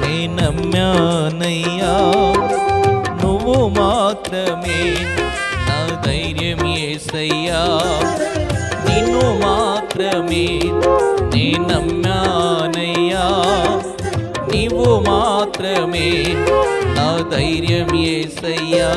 నే నమ్మానయ్యా. నువ్వు మాత్రమే నా ధైర్యం ఏసయ్యా. నిన్ను మాత్రమే నే నమ్మానయ్యా. నీవు మాత్రమే నా ధైర్యం ఏసయ్యా.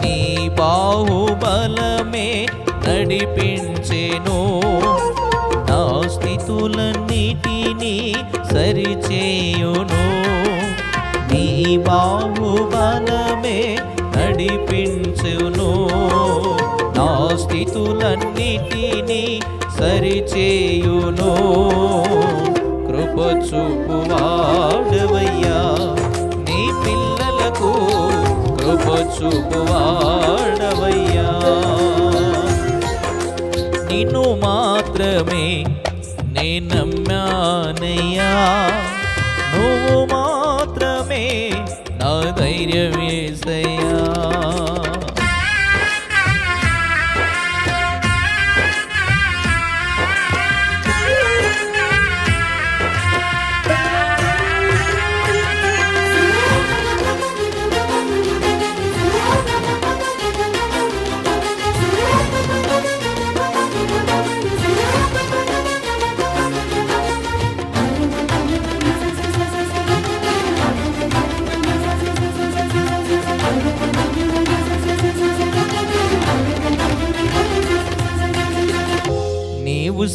నీ బాహుబలమే నడిపించెను. నా స్థితులన్నిటినీ సరిచేయును. నీ బాహుబలమే నడిపించును. ధైర్యం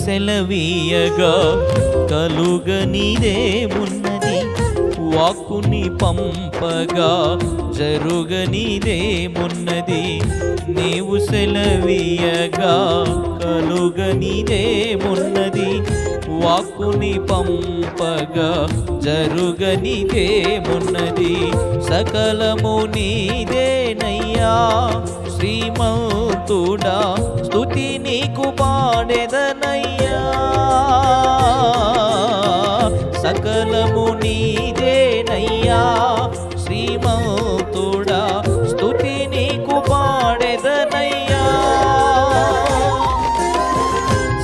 సెలవీయగా కలుగనిదేమున్నది వాక్కుని పంపగా జరుగనిదేమున్నది నీవు సెలవీయగా కలుగనిదేమున్నది వాక్కుని పంపగా జరుగనిదేమున్నది సకలము నీదేనయ్యా శ్రీమౌతుడా స్థుతి నీకు పాడెదనయ్యా. సకలము నీదేనయ్యా. శ్రీమౌతుడా స్థుతి నీకు పాడెదనయ్యా.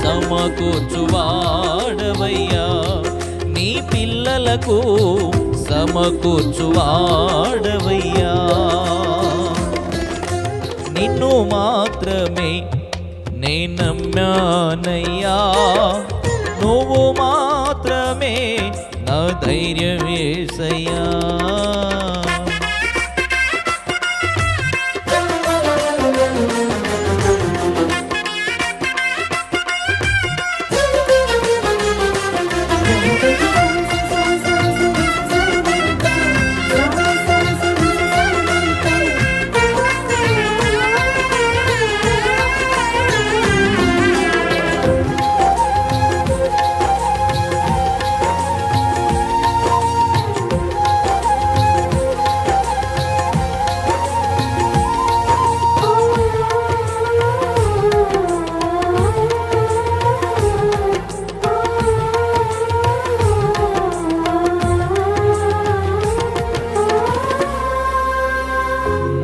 సమకూర్చువాడవయ్యా. నీ పిల్లలకు సమకూర్చువాడవయ్యా. నిన్ను మాత్రమే. నే నమ్మానయ్యా. నువ్వు మాత్రమే నా ధైర్యం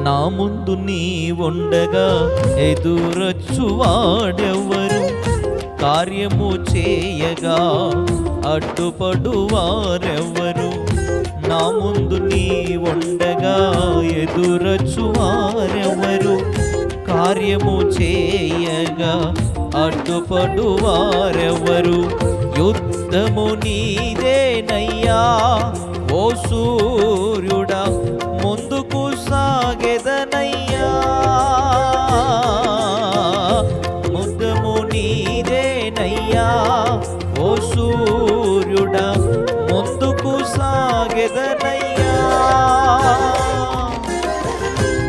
నా ముందు నీ ఉండగా ఎదురొచ్చువాడెవ్వరు కార్యము చేయగా అడ్డుపడువారెవ్వరు. నా ముందు నీ ఉండగా ఎదురొచ్చువారెవ్వరు కార్యము చేయగా అడ్డుపడువారెవ్వరు. యుద్ధము నీదేనయ్యా ఓ సూర్యుడు.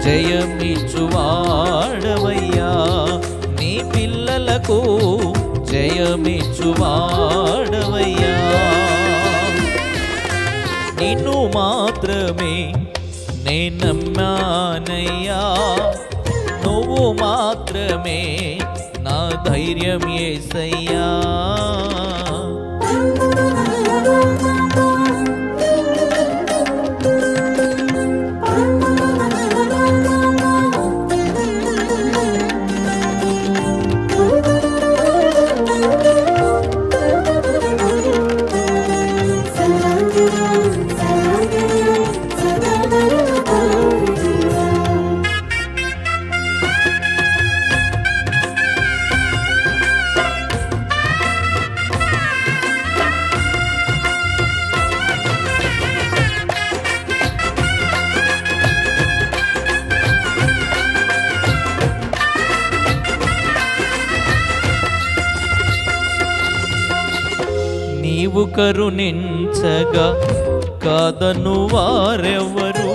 జయమిచ్చువాడవయ్యా. నీ పిల్లలకు జయమిచ్చువాడవయ్యా. నిన్ను మాత్రమే నే నమ్మానయ్యా నువ్వు మాత్రమే నా ధైర్యం ఏసయ్యా. నీవు కరుణించగా కాదను వారెవరు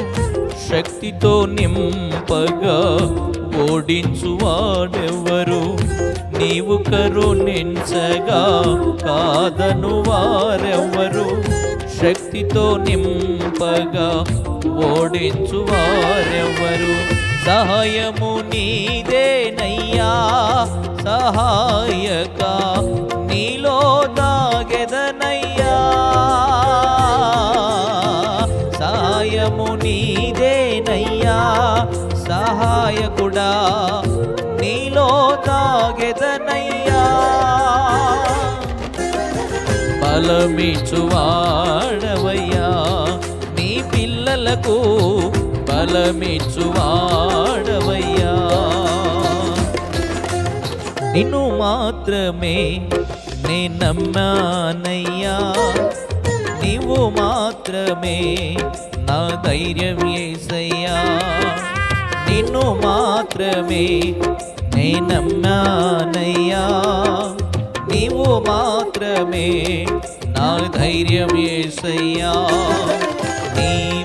శక్తితో నింపగా ఓడించువాడెవరు నీవు కరుణించగా కాదను వారెవరు శక్తితో నింపగా ఓడించువారెవరు సహాయము నీదేనయ్యా సహాయక నీలో దాగెదనయ్యా సహాయము నీదేనయ్యా సహాయకుడా నీలో దాగెదనయ్యా బలమిచువాడవయ్యా నీ పిల్లలకు బలమిచ్చువాడవయ్యా. నిన్ను మాత్రమే నే నమ్మానయ్యా. నీవు మాత్రమే నా ధైర్యం ఏసయ్యా. నిన్ను మాత్రమే నే నమ్మానయ్యా. నీవు మాత్రమే నా ధైర్యం ఏసయ్యా. నీ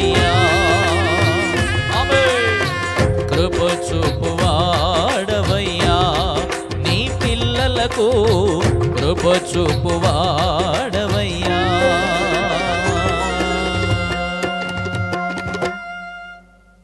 కృప చూపువా